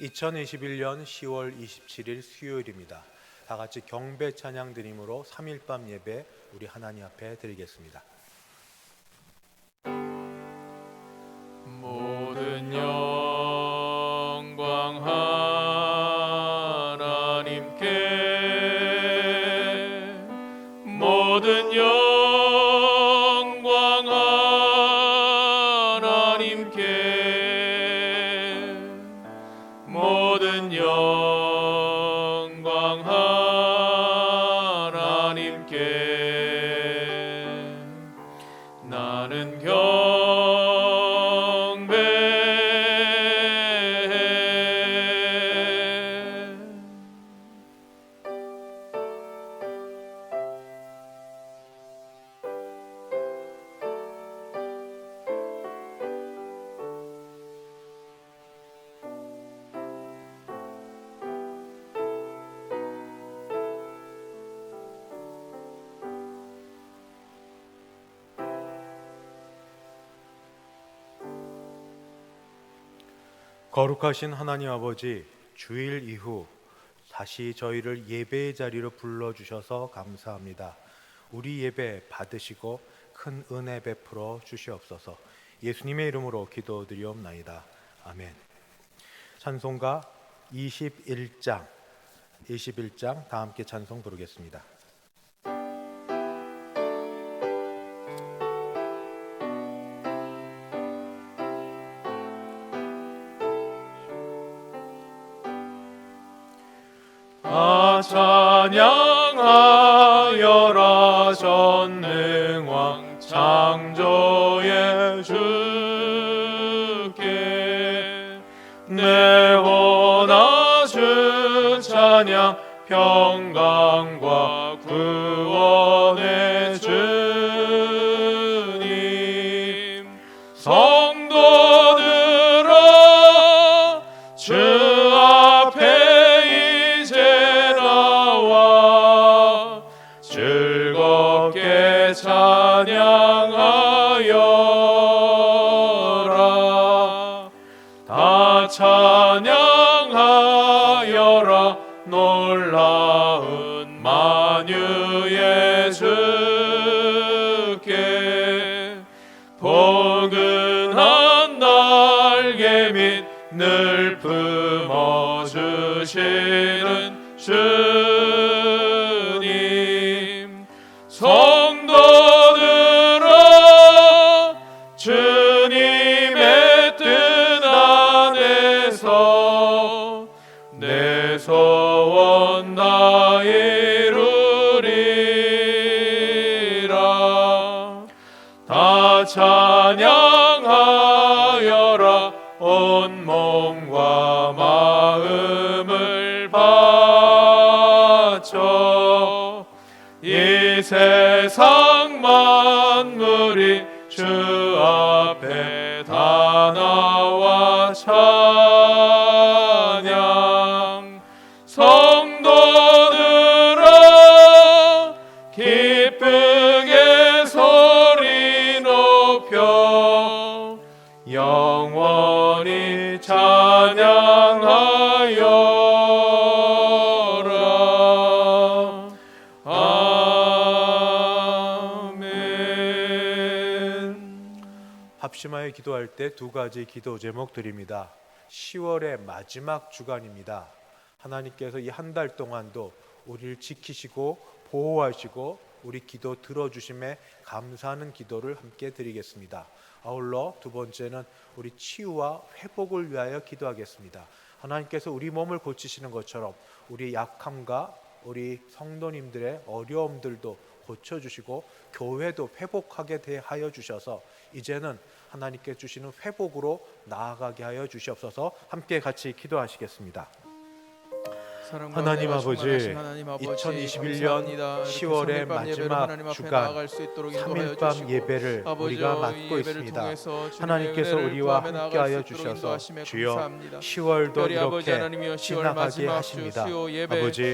2021년 10월 27일 수요일입니다. 다 같이 경배 찬양 드림으로 3일 밤 예배 우리 하나님 앞에 드리겠습니다. 모든 영 거룩하신 하나님 아버지 주일 이후 다시 저희를 예배의 자리로 불러 주셔서 감사합니다. 우리 예배 받으시고 큰 은혜 베풀어 주시옵소서. 예수님의 이름으로 기도드리옵나이다. 아멘. 찬송가 21장 21장 다 함께 찬송 부르겠습니다. 아 찬양 늘 품어주시 기도할 때 두 가지 기도 제목 드립니다. 10월의 마지막 주간입니다. 하나님께서 이 한 달 동안도 우리를 지키시고 보호하시고 우리 기도 들어주심에 감사하는 기도를 함께 드리겠습니다. 아울러 두 번째는 우리 치유와 회복을 위하여 기도하겠습니다. 하나님께서 우리 몸을 고치시는 것처럼 우리 약함과 우리 성도님들의 어려움들도 고쳐 주시고 교회도 회복하게 하여 주셔서 이제는 하나님께 주시는 회복으로 나아가게 하여 주시옵소서 함께 같이 기도하시겠습니다. 하나님 아버지, 충만하신 하나님 아버지, 2021년 감사합니다. 이렇게 10월의 삼일밤 예배를 마지막 주간 나아갈 수 있도록 인도하여 3일밤 주시고, 예배를 우리가 이 맡고 있습니다. 하나님께서 우리와 함께하여 주셔서 주여 감사합니다. 10월도 특별히 아버지 이렇게 하나님이여 10월 지나가게 하십니다.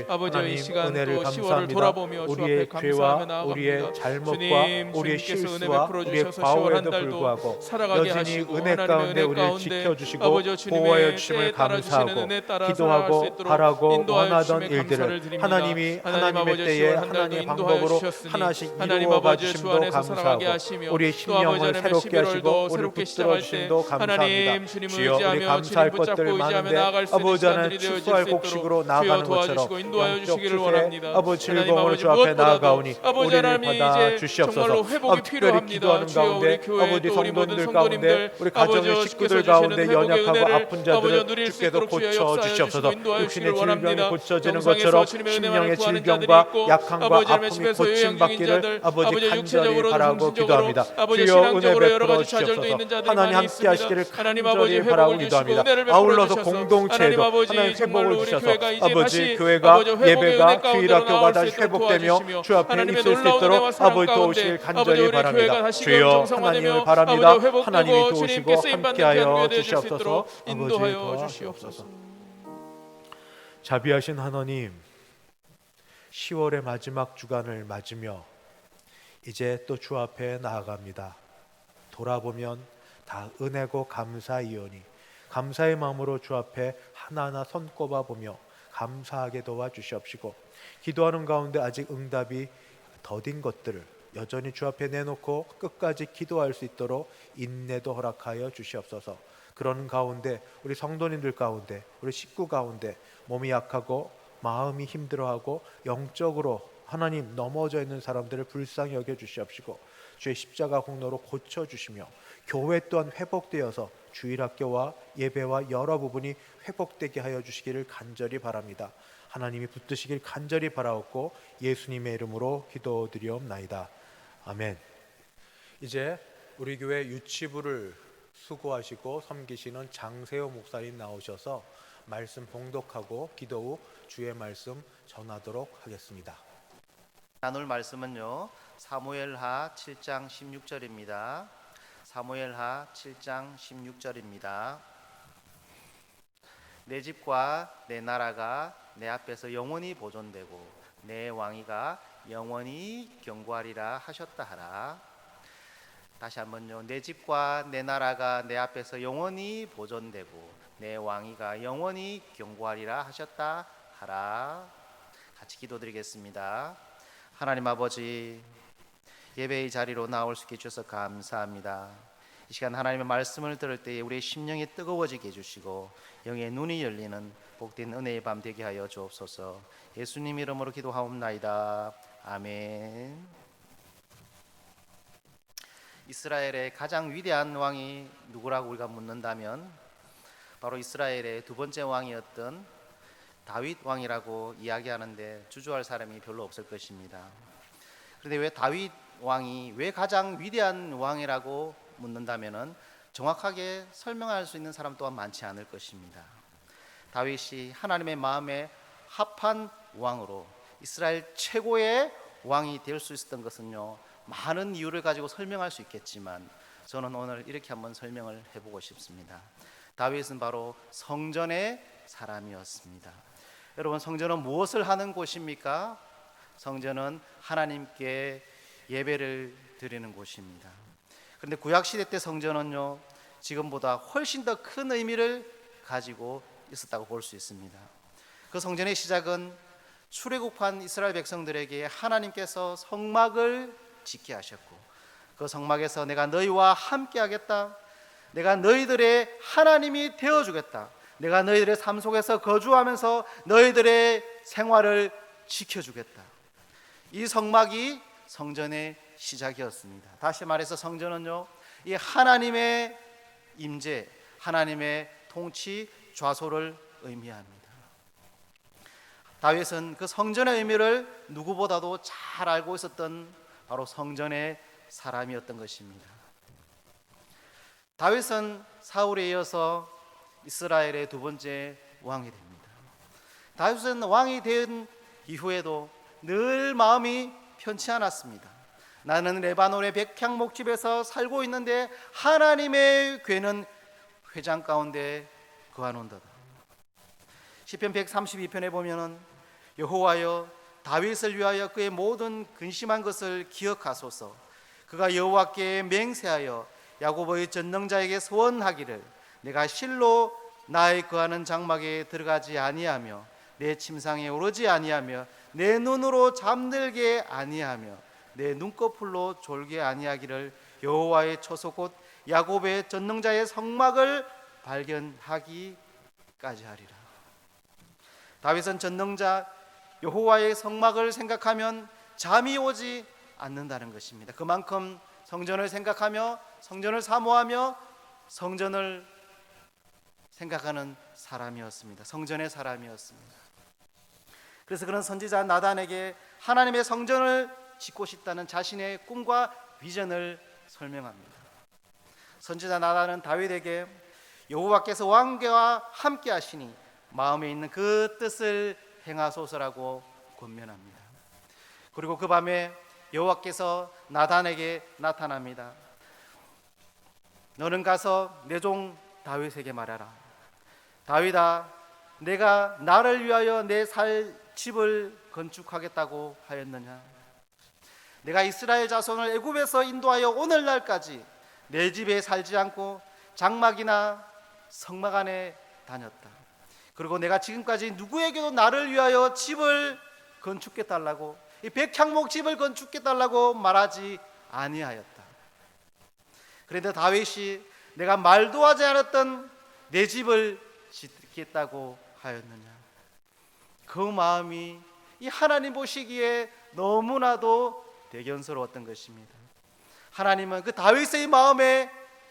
아버지 하나님 은혜를 또 10월을 감사합니다. 우리의 죄와 우리의. 잘못과 우리의 실수와 우리의 주셔서 10월 한 과오에도 불구하고 여전히 은혜 가운데 우리를 지켜주시고 보호하여 주심을 감사하고 기도하고 바라고 원하던 일들을. 하나님이 하나님 하나님의 때에 10월 한 달도 하나님의 방법으로 하나씩 이루어 주 살아가게 감사하고 우리의 또 심령을 새롭게 하시고 11월도 우리를 붙들어 주심도 감사합니다. 주여 우리 감사할 것들 많은데 나아갈 수 있는 아버지 하나님 시간들이 되어질 축소할 수 곡식으로 나아가는 도와주시고 것처럼 영적 추세. 아버지 즐거움을 주 앞에 나아가오니 우리를 받아 주시옵소서 어, 특별히. 기도하는 가운데 아버지 성도님들 가운데 우리 가정의 식구들 가운데 연약하고 아픈 자들을 주께서 고쳐 주시옵소서 육신의 원합니다. 질병이 고쳐지는 것처럼 심령의 질병과 약함과 아픔이 고침받기를 아버지 간절히 바라고 기도합니다. 주여 은혜 베풀어 주시옵소서. 하나님 함께. 하시기를 간절히 바라고 기도합니다. 아울러서 공동체에도 하나님 회복을 주셔서 아버지 교회가 예배가 주일학교가 다시 회복되며 주 앞에 있을 수 있도록 아버지 도우시길 간절히 바랍니다. 주여 하나님을 바랍니다. 하나님이 도우시고 함께하여 주시옵소서. 아버지 도와주시옵소서. 주시옵소서. 자비하신 하나님 10월의 마지막 주간을 맞으며 이제 또 주 앞에 나아갑니다. 돌아보면 다 은혜고 감사이오니 감사의 마음으로 주 앞에 하나하나 손꼽아 보며 감사하게 도와 주시옵시고 기도하는 가운데 아직 응답이 더딘 것들을 여전히 주 앞에 내놓고 끝까지 기도할 수 있도록 인내도 허락하여 주시옵소서. 그런 가운데 우리 성도님들 가운데 우리 식구 가운데 몸이 약하고 마음이 힘들어하고 영적으로 하나님 넘어져 있는 사람들을 불쌍히 여겨 주시옵시고 주의 십자가 공로로 고쳐 주시며 교회 또한 회복되어서 주일학교와 예배와 여러 부분이 회복되게 하여 주시기를 간절히 바랍니다. 하나님이 붙드시길 간절히 바라옵고 예수님의 이름으로 기도드리옵나이다. 아멘. 이제 우리 교회 유치부를 수고하시고 섬기시는 장세호 목사님 나오셔서 말씀 봉독하고 기도 후 주의 말씀 전하도록 하겠습니다. 나눌 말씀은요. 사무엘하 7장 16절입니다. 사무엘하 7장 16절입니다. 내 집과 내 나라가 내 앞에서 영원히 보존되고 내 왕위가 영원히 경고하리라 하셨다 하라. 다시 한번요. 내 집과 내 나라가 내 앞에서 영원히 보존되고 내 왕위가 영원히 경고하리라 하셨다 하라. 같이 기도드리겠습니다. 하나님 아버지 예배의 자리로 나올 수 있게 해주셔서 감사합니다. 이 시간 하나님의 말씀을 들을 때에 우리의 심령이 뜨거워지게 해주시고 영의 눈이 열리는 복된 은혜의 밤 되게 하여 주옵소서. 예수님 이름으로 기도하옵나이다. 아멘. 이스라엘의 가장 위대한 왕이 누구라고 우리가 묻는다면 바로 이스라엘의 두 번째 왕이었던 다윗 왕이라고 이야기하는데 주저할 사람이 별로 없을 것입니다. 그런데 왜 다윗 왕이 왜 가장 위대한 왕이라고 묻는다면은 정확하게 설명할 수 있는 사람 또한 많지 않을 것입니다. 다윗이 하나님의 마음에 합한 왕으로 이스라엘 최고의 왕이 될 수 있었던 것은요. 많은 이유를 가지고 설명할 수 있겠지만 저는 오늘 이렇게 한번 설명을 해보고 싶습니다. 다윗은 바로 성전의 사람이었습니다. 여러분 성전은 무엇을 하는 곳입니까? 성전은 하나님께 예배를 드리는 곳입니다. 그런데 구약 시대 때 성전은요 지금보다 훨씬 더 큰 의미를 가지고 있었다고 볼 수 있습니다. 그 성전의 시작은 출애굽한 이스라엘 백성들에게 하나님께서 성막을 짓게 하셨고 그 성막에서 내가 너희와 함께 하겠다. 내가 너희들의 하나님이 되어 주겠다. 내가 너희들의 삶 속에서 거주하면서 너희들의 생활을 지켜 주겠다. 이 성막이 성전의 시작이었습니다. 다시 말해서 성전은요. 이 하나님의 임재, 하나님의 통치 좌소를 의미합니다. 다윗은 그 성전의 의미를 누구보다도 잘 알고 있었던 바로 성전의 사람이었던 것입니다. 다윗은 사울에 이어서 이스라엘의 두 번째 왕이 됩니다. 다윗은 왕이 된 이후에도 늘 마음이 편치 않았습니다. 나는 레바논의 백향 목집에서 살고 있는데 하나님의 괴는 회장 가운데 거하는도다. 시편 132편에 보면은 여호와여 다윗을 위하여 그의 모든 근심한 것을 기억하소서. 그가 여호와께 맹세하여 야고보의 전능자에게 소원하기를 내가 실로 나의 거하는 장막에 들어가지 아니하며 내 침상에 오르지 아니하며 내 눈으로 잠들게 아니하며 내 눈꺼풀로 졸게 아니하기를 여호와의 초소 곧 야곱의 전능자의 성막을 발견하기까지 하리라. 다윗은 전능자 여호와의 성막을 생각하면 잠이 오지 않는다는 것입니다. 그만큼 성전을 생각하며 성전을 사모하며 성전을 생각하는 사람이었습니다. 성전의 사람이었습니다. 그래서 그런 선지자 나단에게 하나님의 성전을 짓고 싶다는 자신의 꿈과 비전을 설명합니다. 선지자 나단은 다윗에게 여호와께서 왕계와 함께 하시니 마음에 있는 그 뜻을 행하소서라고 권면합니다. 그리고 그 밤에 여호와께서 나단에게 나타납니다. 너는 가서 내 종 다윗에게 말하라. 다윗아, 내가 나를 위하여 내 살 집을 건축하겠다고 하였느냐? 내가 이스라엘 자손을 애굽에서 인도하여 오늘날까지 내 집에 살지 않고 장막이나 성막 안에 다녔다. 그리고 내가 지금까지 누구에게도 나를 위하여 집을 건축해 달라고 이 백향목 집을 건축해 달라고 말하지 아니하였다. 그런데 다윗이 내가 말도 하지 않았던 내 집을 짓겠다고 하였느냐? 그 마음이 이 하나님 보시기에 너무나도 대견스러웠던 것입니다. 하나님은 그 다윗의 마음에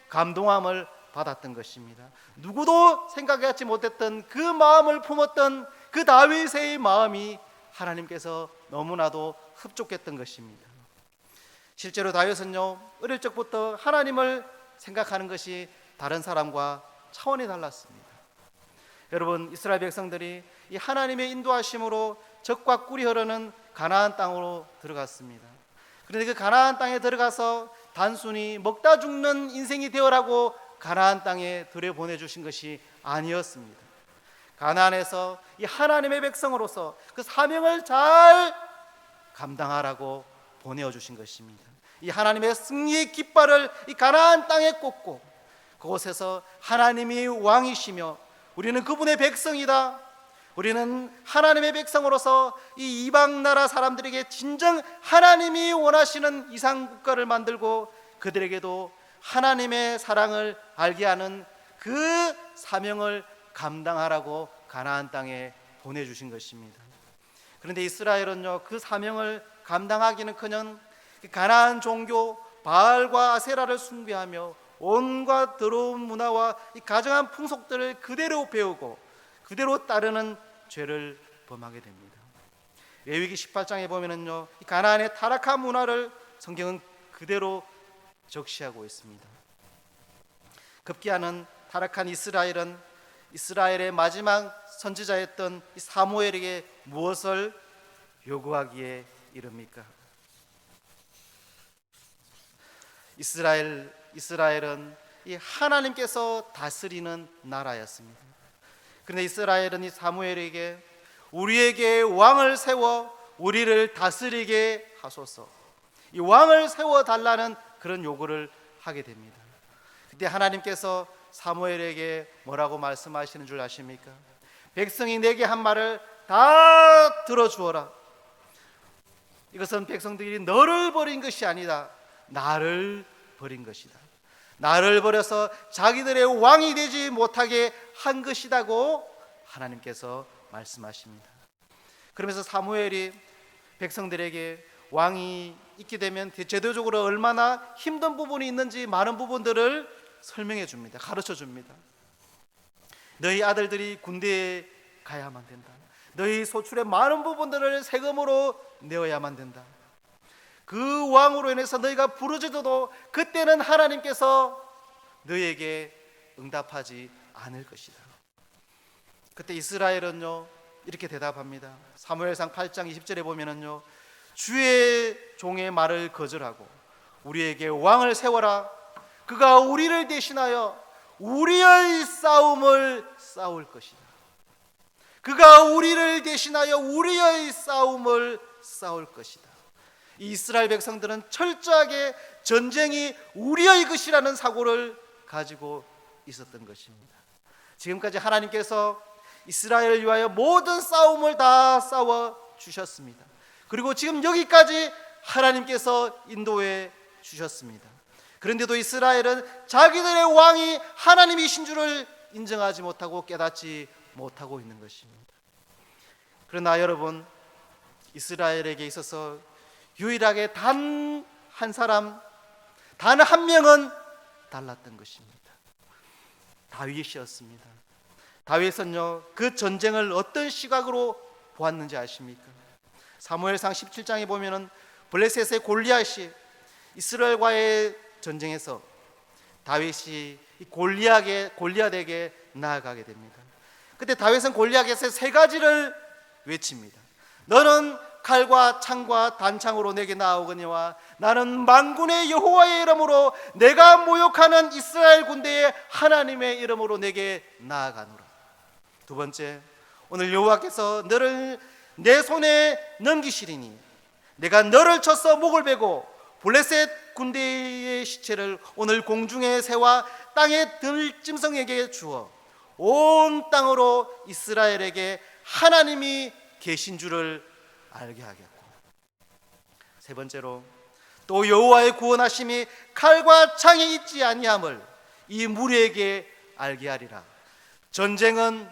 감동함을 받았던 것입니다. 누구도 생각하지 못했던 그 마음을 품었던 그 다윗의 마음이 하나님께서 너무나도 흡족했던 것입니다. 실제로 다윗은요 어릴 적부터 하나님을 생각하는 것이 다른 사람과 차원이 달랐습니다. 여러분 이스라엘 백성들이 이 하나님의 인도하심으로 적과 꿀이 흐르는 가나안 땅으로 들어갔습니다. 그런데 그 가나안 땅에 들어가서 단순히 먹다 죽는 인생이 되어라고 가나안 땅에 들여 보내 주신 것이 아니었습니다. 가나안에서 이 하나님의 백성으로서 그 사명을 잘 감당하라고 보내어 주신 것입니다. 이 하나님의 승리의 깃발을 이 가나안 땅에 꽂고 그곳에서 하나님이 왕이시며 우리는 그분의 백성이다. 우리는 하나님의 백성으로서 이 이방 나라 사람들에게 진정 하나님이 원하시는 이상 국가를 만들고 그들에게도 하나님의 사랑을 알게 하는 그 사명을 감당하라고 가나안 땅에 보내 주신 것입니다. 그런데 이스라엘은요 그 사명을 감당하기는커녕 가나안 종교 바알과 아세라를 숭배하며 온갖 더러운 문화와 이 가정한 풍속들을 그대로 배우고 그대로 따르는 죄를 범하게 됩니다. 레위기 18장에 보면은요 이 가나안의 타락한 문화를 성경은 그대로 적시하고 있습니다. 급기야는 타락한 이스라엘은 이스라엘의 마지막 선지자였던 이 사무엘에게 무엇을 요구하기에 이릅니까? 이스라엘 이스라엘은 이 하나님께서 다스리는 나라였습니다. 그런데 이스라엘은 이 사무엘에게 우리에게 왕을 세워 우리를 다스리게 하소서. 이 왕을 세워 달라는 그런 요구를 하게 됩니다. 그때 하나님께서 사무엘에게 뭐라고 말씀하시는 줄 아십니까? 백성이 내게 한 말을 다 들어주어라. 이것은 백성들이 너를 버린 것이 아니다. 나를 버린 것이다. 나를 버려서 자기들의 왕이 되지 못하게 한 것이다고 하나님께서 말씀하십니다. 그러면서 사무엘이 백성들에게 왕이 있게 되면 제도적으로 얼마나 힘든 부분이 있는지 많은 부분들을 설명해 줍니다. 가르쳐 줍니다. 너희 아들들이 군대에 가야만 된다. 너희 소출의 많은 부분들을 세금으로 내어야만 된다. 그 왕으로 인해서 너희가 부르짖어도 그때는 하나님께서 너희에게 응답하지 않을 것이다. 그때 이스라엘은요 이렇게 대답합니다. 사무엘상 8장 20절에 보면은요. 주의 종의 말을 거절하고 우리에게 왕을 세워라. 그가 우리를 대신하여 우리의 싸움을 싸울 것이다. 그가 우리를 대신하여 우리의 싸움을 싸울 것이다. 이 이스라엘 백성들은 철저하게 전쟁이 우리의 것이라는 사고를 가지고 있었던 것입니다. 지금까지 하나님께서 이스라엘을 위하여 모든 싸움을 다 싸워 주셨습니다. 그리고 지금 여기까지 하나님께서 인도해 주셨습니다. 그런데도 이스라엘은 자기들의 왕이 하나님이신 줄을 인정하지 못하고 깨닫지 못하고 있는 것입니다. 그러나 여러분, 이스라엘에게 있어서 유일하게 단 한 사람, 단 한 명은 달랐던 것입니다. 다윗이었습니다. 다윗은요 그 전쟁을 어떤 시각으로 보았는지 아십니까? 사무엘상 17장에 보면은 블레셋의 골리앗이 이스라엘과의 전쟁에서 다윗이 이 골리앗에 골리앗에게 나아가게 됩니다. 그때 다윗은 골리앗에게 세 가지를 외칩니다. 너는 칼과 창과 단창으로 내게 나오거니와 나는 만군의 여호와의 이름으로 내가 모욕하는 이스라엘 군대의 하나님의 이름으로 내게 나아가노라. 두 번째, 오늘 여호와께서 너를 내 손에 넘기시리니 내가 너를 쳐서 목을 베고 블레셋 군대의 시체를 오늘 공중의 새와 땅의 들짐승에게 주어 온 땅으로 이스라엘에게 하나님이 계신 줄을 알게 하겠고. 세 번째로 또 여호와의 구원하심이 칼과 창에 있지 아니함을 이 무리에게 알게 하리라. 전쟁은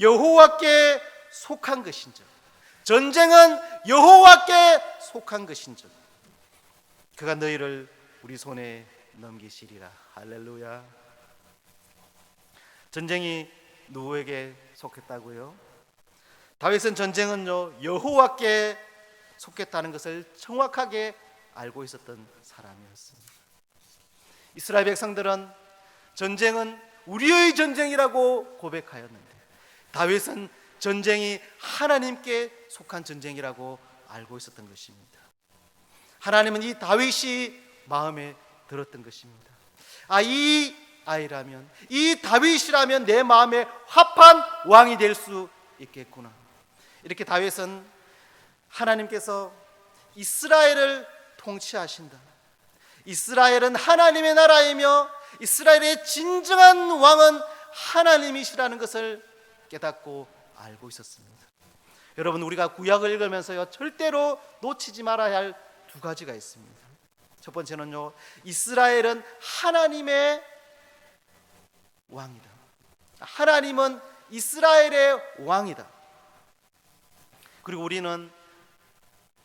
여호와께 속한 것인즉 전쟁은 여호와께 속한 것인즉 그가 너희를 우리 손에 넘기시리라 할렐루야 전쟁이 누구에게 속했다고요? 다윗은 전쟁은요 여호와께 속했다는 것을 정확하게 알고 있었던 사람이었습니다. 이스라엘 백성들은 전쟁은 우리의 전쟁이라고 고백하였는데 다윗은 전쟁이 하나님께 속한 전쟁이라고 알고 있었던 것입니다. 하나님은 이 다윗이 마음에 들었던 것입니다. 아, 이 아이라면, 이 다윗이라면 내 마음에 합한 왕이 될 수 있겠구나. 이렇게 다윗은 하나님께서 이스라엘을 통치하신다. 이스라엘은 하나님의 나라이며 이스라엘의 진정한 왕은 하나님이시라는 것을 깨닫고 알고 있었습니다. 여러분 우리가 구약을 읽으면서요 절대로 놓치지 말아야 할 두 가지가 있습니다. 첫 번째는요 이스라엘은 하나님의 왕이다. 하나님은 이스라엘의 왕이다. 그리고 우리는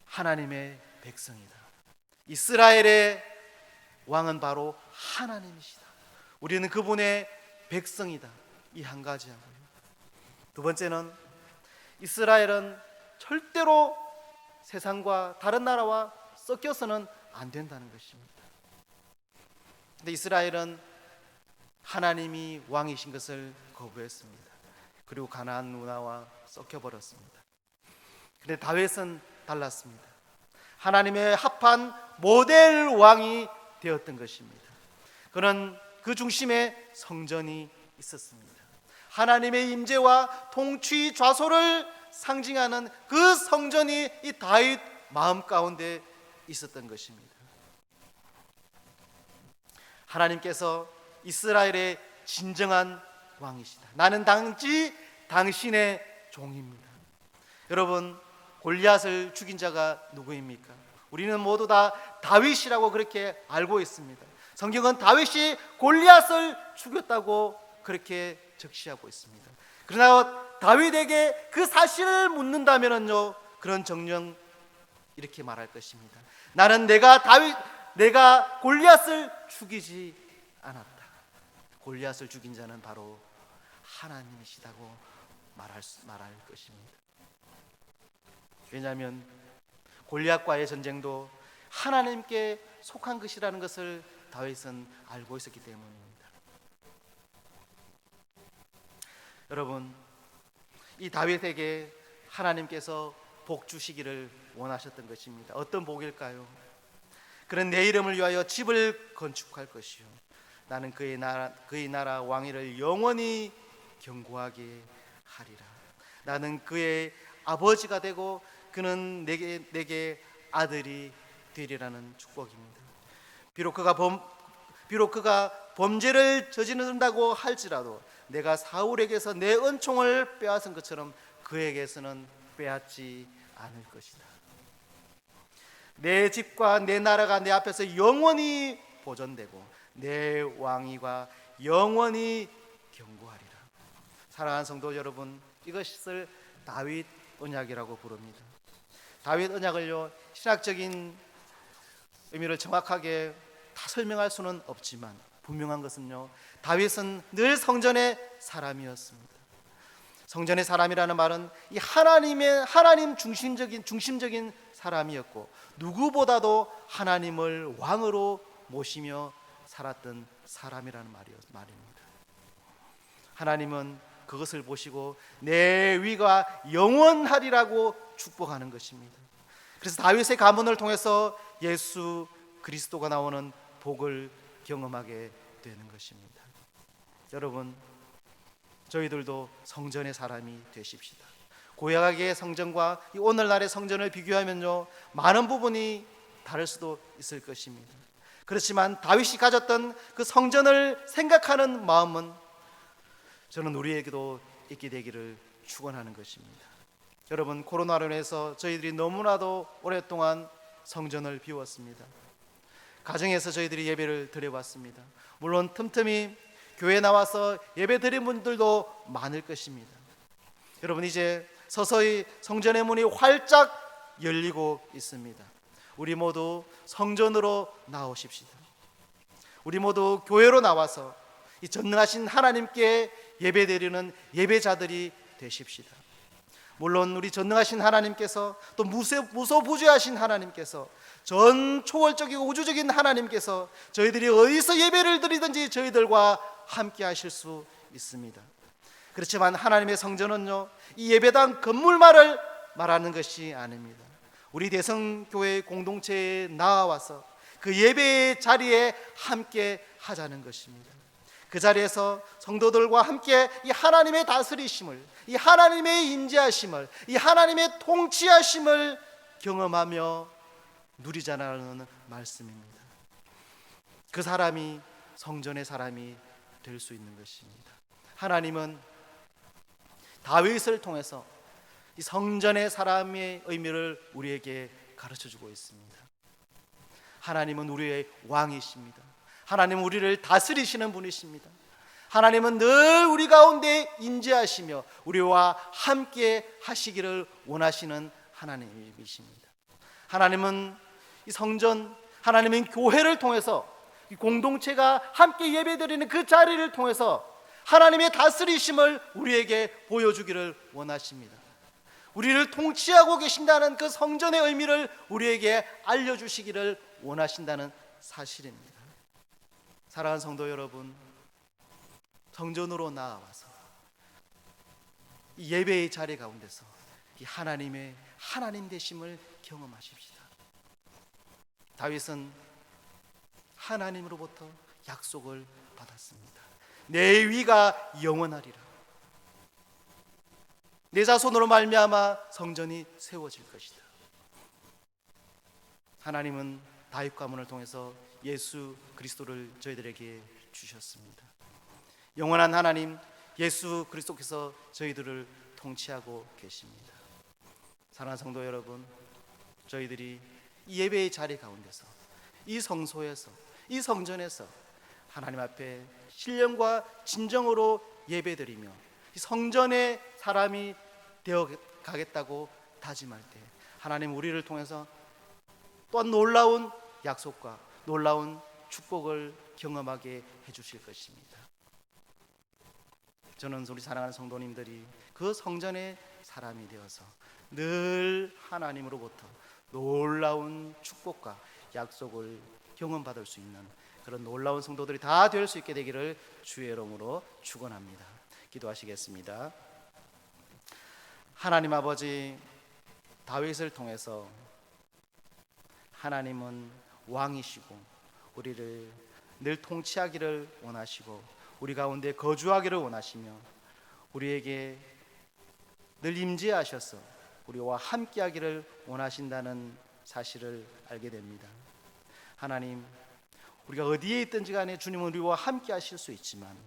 하나님의 백성이다. 이스라엘의 왕은 바로 하나님이시다. 우리는 그분의 백성이다. 이 한 가지 하고요. 두 번째는 이스라엘은 절대로 세상과 다른 나라와 섞여서는 안 된다는 것입니다. 근데 이스라엘은 하나님이 왕이신 것을 거부했습니다. 그리고 가나안 문화와 섞여 버렸습니다. 근데 다윗은 달랐습니다. 하나님의 합한 모델 왕이 되었던 것입니다. 그는 그 중심에 성전이 있었습니다. 하나님의 임재와 통치 좌소를 상징하는 그 성전이 이 다윗 마음 가운데 있었던 것입니다. 하나님께서 이스라엘의 진정한 왕이시다. 나는 당시 당신의 종입니다. 여러분 골리앗을 죽인 자가 누구입니까? 우리는 모두 다 다윗이라고 그렇게 알고 있습니다. 성경은 다윗이 골리앗을 죽였다고 그렇게 적시하고 있습니다. 그러나 다윗에게 그 사실을 묻는다면요 그런 정령 이렇게 말할 것입니다. 나는 내가 다윗 내가 골리앗을 죽이지 않았다. 골리앗을 죽인 자는 바로 하나님이시다고 말할 수- 말할 것입니다. 왜냐하면 골리앗과의 전쟁도 하나님께 속한 것이라는 것을 다윗은 알고 있었기 때문입니다. 여러분, 이 다윗에게 하나님께서 복 주시기를 원하셨던 것입니다. 어떤 복일까요? 그는 내 이름을 위하여 집을 건축할 것이요 나는 그의 나라 그의 나라 왕위를 영원히 견고하게 하리라. 나는 그의 아버지가 되고 그는 내게 내게 아들이 되리라는 축복입니다. 비록 그가 범 비록 그가 범죄를 저지른다고 할지라도 내가 사울에게서 내 은총을 빼앗은 것처럼 그에게서는 빼앗지 않을 것이다. 내 집과 내 나라가 내 앞에서 영원히 보존되고 내 왕위가 영원히 견고하리라. 사랑하는 성도 여러분, 이것을 다윗 언약이라고 부릅니다. 다윗 언약을요 신학적인 의미를 정확하게 다 설명할 수는 없지만 분명한 것은요 다윗은 늘 성전의 사람이었습니다. 성전의 사람이라는 말은 이 하나님의 하나님 중심적인 중심적인 사람이었고 누구보다도 하나님을 왕으로 모시며 살았던 사람이라는 말이었 말입니다. 하나님은 그것을 보시고 내 위가 영원하리라고 축복하는 것입니다. 그래서 다윗의 가문을 통해서 예수 그리스도가 나오는 복을 경험하게 되는 것입니다. 여러분, 저희들도 성전의 사람이 되십시다. 고약하게 성전과 이 오늘날의 성전을 비교하면요, 많은 부분이 다를 수도 있을 것입니다. 그렇지만 다윗이 가졌던 그 성전을 생각하는 마음은 저는 우리에게도 있게 되기를 축원하는 것입니다. 여러분 코로나로 인해서 저희들이 너무나도 오랫동안 성전을 비웠습니다. 가정에서 저희들이 예배를 드려봤습니다. 물론 틈틈이 교회 나와서 예배 드린 분들도 많을 것입니다. 여러분 이제 서서히 성전의 문이 활짝 열리고 있습니다. 우리 모두 성전으로 나오십시다. 우리 모두 교회로 나와서 이 전능하신 하나님께 예배드리는 예배자들이 되십시다. 물론 우리 전능하신 하나님께서 또 무소, 무소부재하신 하나님께서 전 초월적이고 우주적인 하나님께서 저희들이 어디서 예배를 드리든지 저희들과 함께 하실 수 있습니다. 그렇지만 하나님의 성전은요 이 예배당 건물만을 말하는 것이 아닙니다. 우리 대성교회 공동체에 나와서 그 예배의 자리에 함께 하자는 것입니다. 그 자리에서 성도들과 함께 이 하나님의 다스리심을, 이 하나님의 인지하심을, 이 하나님의 통치하심을 경험하며 누리자라는 말씀입니다. 그 사람이 성전의 사람이 될 수 있는 것입니다. 하나님은 다윗을 통해서 이 성전의 사람의 의미를 우리에게 가르쳐 주고 있습니다. 하나님은 우리의 왕이십니다. 하나님은 우리를 다스리시는 분이십니다. 하나님은 늘 우리 가운데 인재하시며 우리와 함께 하시기를 원하시는 하나님이십니다. 하나님은 이 성전, 하나님은 교회를 통해서 이 공동체가 함께 예배드리는 그 자리를 통해서 하나님의 다스리심을 우리에게 보여주기를 원하십니다. 우리를 통치하고 계신다는 그 성전의 의미를 우리에게 알려주시기를 원하신다는 사실입니다. 사랑하는 성도 여러분, 성전으로 나와서 이 예배의 자리 가운데서 이 하나님의 하나님 되심을 경험하십시다. 다윗은 하나님으로부터 약속을 받았습니다. 내 위가 영원하리라. 내 자손으로 말미암아 성전이 세워질 것이다. 하나님은 다윗 가문을 통해서 예수 그리스도를 저희들에게 주셨습니다. 영원한 하나님 예수 그리스도께서 저희들을 통치하고 계십니다. 사랑하는 성도 여러분, 저희들이 이 예배의 자리 가운데서 이 성소에서 이 성전에서 하나님 앞에 신령과 진정으로 예배드리며 이 성전의 사람이 되어 가겠다고 다짐할 때 하나님 우리를 통해서 또한 놀라운 약속과 놀라운 축복을 경험하게 해주실 것입니다. 저는 우리 사랑하는 성도님들이 그 성전의 사람이 되어서 늘 하나님으로부터 놀라운 축복과 약속을 경험받을 수 있는 그런 놀라운 성도들이 다 될 수 있게 되기를 주의 이름으로 축원합니다. 기도하시겠습니다. 하나님 아버지 다윗을 통해서 하나님은 왕이시고 우리를 늘 통치하기를 원하시고 우리 가운데 거주하기를 원하시며 우리에게 늘 임재하셔서 우리와 함께하기를 원하신다는 사실을 알게 됩니다. 하나님, 우리가 어디에 있든지 간에 주님은 우리와 함께 하실 수 있지만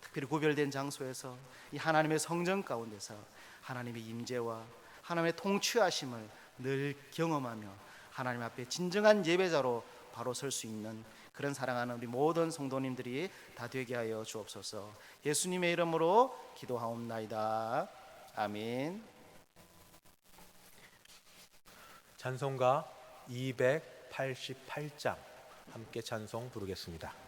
특별히 구별된 장소에서 이 하나님의 성전 가운데서 하나님의 임재와 하나님의 통치하심을 늘 경험하며 하나님 앞에 진정한 예배자로 바로 설 수 있는 그런 사랑하는 우리 모든 성도님들이 다 되게 하여 주옵소서. 예수님의 이름으로 기도하옵나이다. 아멘. 찬송가 288장 함께 찬송 부르겠습니다.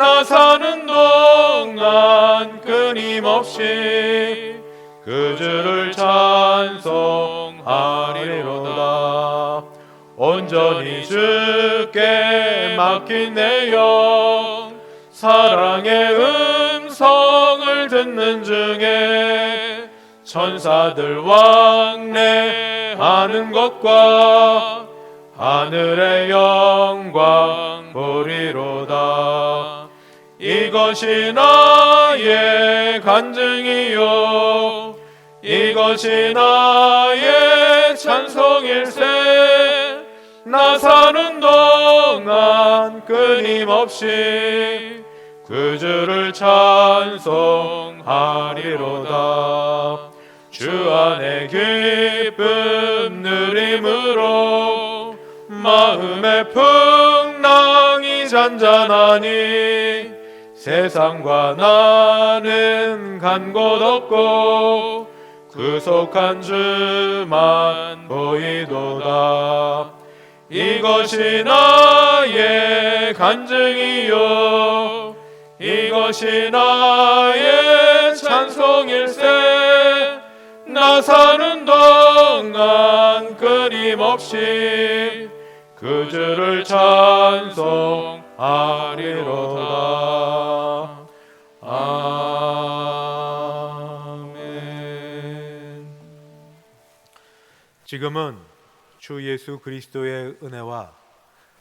나 사는 동안 끊임없이 그 주를 찬송하리로다. 온전히 주께 맡긴 내 영 사랑의 음성을 듣는 중에 천사들 왕래하는 것과 하늘의 영광 보리로다 이것이 나의 간증이요. 이것이 나의 찬송일세. 나 사는 동안 끊임없이 그 주를 찬송하리로다. 주 안에 기쁨 누림으로 마음의 풍랑이 잔잔하니 세상과 나는 간 곳 없고 구속한 주만 보이도다. 이것이 나의 간증이요. 이것이 나의 찬송일세. 나 사는 동안 끊임없이 그 주를 찬송하리로다 지금은 주 예수 그리스도의 은혜와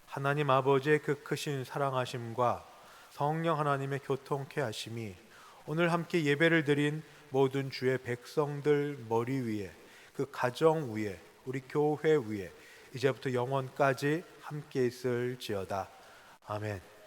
하나님 아버지의 그 크신 사랑하심과 성령 하나님의 교통케 하심이 오늘 함께 예배를 드린 모든 주의 백성들 머리 위에 그 가정 위에 우리 교회 위에 이제부터 영원까지 함께 있을지어다. 아멘.